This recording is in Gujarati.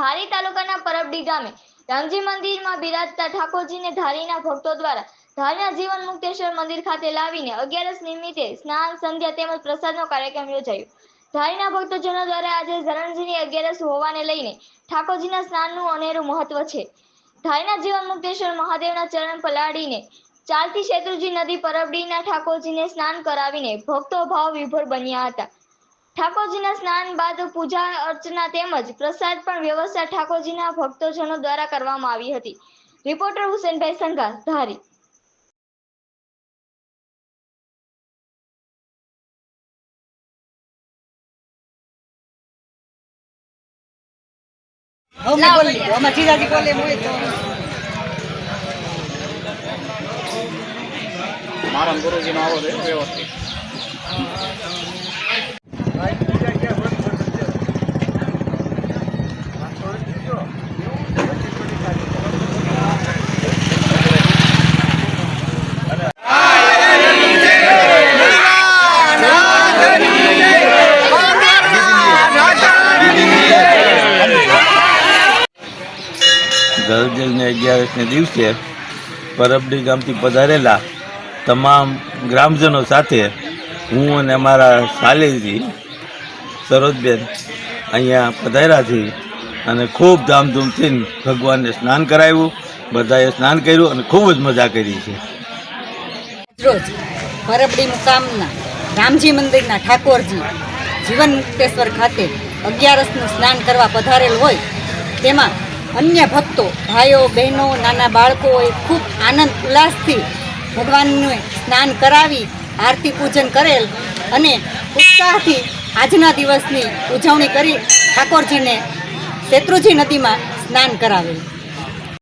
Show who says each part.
Speaker 1: ધારી તાલુકાના પરબડી ગામે રામજી મંદિરમાં બિરાજતા ઠાકોરજીને ધારીના ભક્તો દ્વારા ધારીના જીવન મુક્તેશ્વર મંદિર ખાતે લાવીને અગિયારસ નિમિત્તે સ્નાન, સંધ્યા તેમજ પ્રસાદનો કાર્યક્રમ યોજાયો. ધારીના ભક્તજનો દ્વારા આજે ધરણજીની અગિયારસ હોવાને લઈને ઠાકોરજીના સ્નાનનું અનેરું મહત્વ છે. ધારીના જીવન મુક્તેશ્વર મહાદેવના ચરણ પલાળીને ચાલતી શેત્રુજી નદી પરબડીના ઠાકોરજીને સ્નાન કરાવીને ભક્તો ભાવ વિભોર બન્યા હતા. ઠાકોરજીના સ્નાન બાદ પૂજા અર્ચના તેમજ પ્રસાદ પણ વ્યવસ્થા ઠાકોરજીના ભક્તજનો દ્વારા કરવામાં આવી હતી. રિપોર્ટર હુસેનભાઈ સંઘા ધારી.
Speaker 2: અમે બોલી. અમાર જીજાજી બોલે હું તો
Speaker 3: મારા ગુરુજીનો આવો છે વ્યવસ્થિત.
Speaker 4: ગરજલને અગિયારસને દિવસે પરબડી ગામથી પધારેલા તમામ ગ્રામજનો સાથે હું અને અમારા સાલેજી સરોજબેન અહીંયા પધાર્યા છીએ અને ખૂબ ધામધૂમથી ભગવાનને સ્નાન કરાવ્યું. બધાએ સ્નાન કર્યું અને ખૂબ જ મજા કરી છે.
Speaker 2: રોજ પરબડી મુકામના રામજી મંદિરના ઠાકોરજી જીવન મુક્તેશ્વર ખાતે અગિયારસનું સ્નાન કરવા પધારેલ હોય, તેમાં અન્ય ભક્તો, ભાઈઓ, બહેનો, નાના બાળકોએ ખૂબ આનંદ, ઉલ્લાસથી ભગવાનને સ્નાન કરાવી, આરતી પૂજન કરેલ અને ઉત્સાહથી આજના દિવસની ઉજવણી કરી ઠાકોરજીને શેત્રુજી નદીમાં સ્નાન કરાવેલ.